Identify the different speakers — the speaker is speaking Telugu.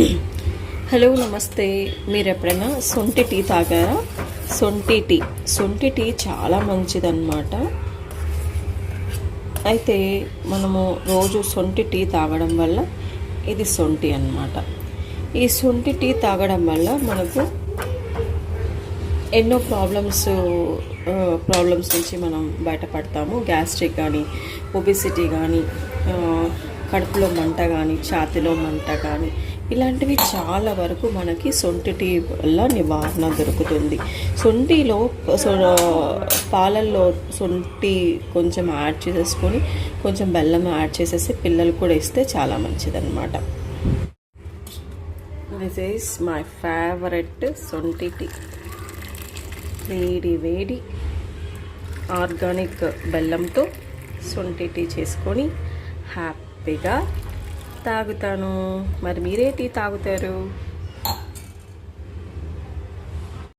Speaker 1: హలో నమస్తే. మీరు ఎప్పుడైనా సొంటి టీ తాగారా? సొంటి టీ. సొంటి టీ చాలా మంచిదన్నమాట. అయితే మనము రోజు సొంటి టీ తాగడం వల్ల ఇది సొంటి అన్నమాట. ఈ సొంటి టీ తాగడం వల్ల మనకు ఎన్నో ప్రాబ్లమ్స్ ప్రాబ్లమ్స్ నుంచి మనం బయటపడతాము. గ్యాస్ట్రిక్ కానీ ఒబిసిటీ కానీ కడుపులో మంట కానీ ఛాతిలో మంట కానీ ఇలాంటివి చాలా వరకు మనకి సొంటి టీ వల్ల నివారణ దొరుకుతుంది. సొంటిలో పాలల్లో సొంటి కొంచెం యాడ్ చేసేసుకొని కొంచెం బెల్లం యాడ్ చేసేసి పిల్లలు కూడా ఇస్తే చాలా మంచిదన్నమాట. దిస్ ఈస్ మై ఫేవరెట్ సొంటి టీ. వేడి వేడి ఆర్గానిక్ బెల్లంతో సొంటి టీ చేసుకొని హ్యాపీగా తాగుతాను. మరి మీరే టీ తాగుతారు?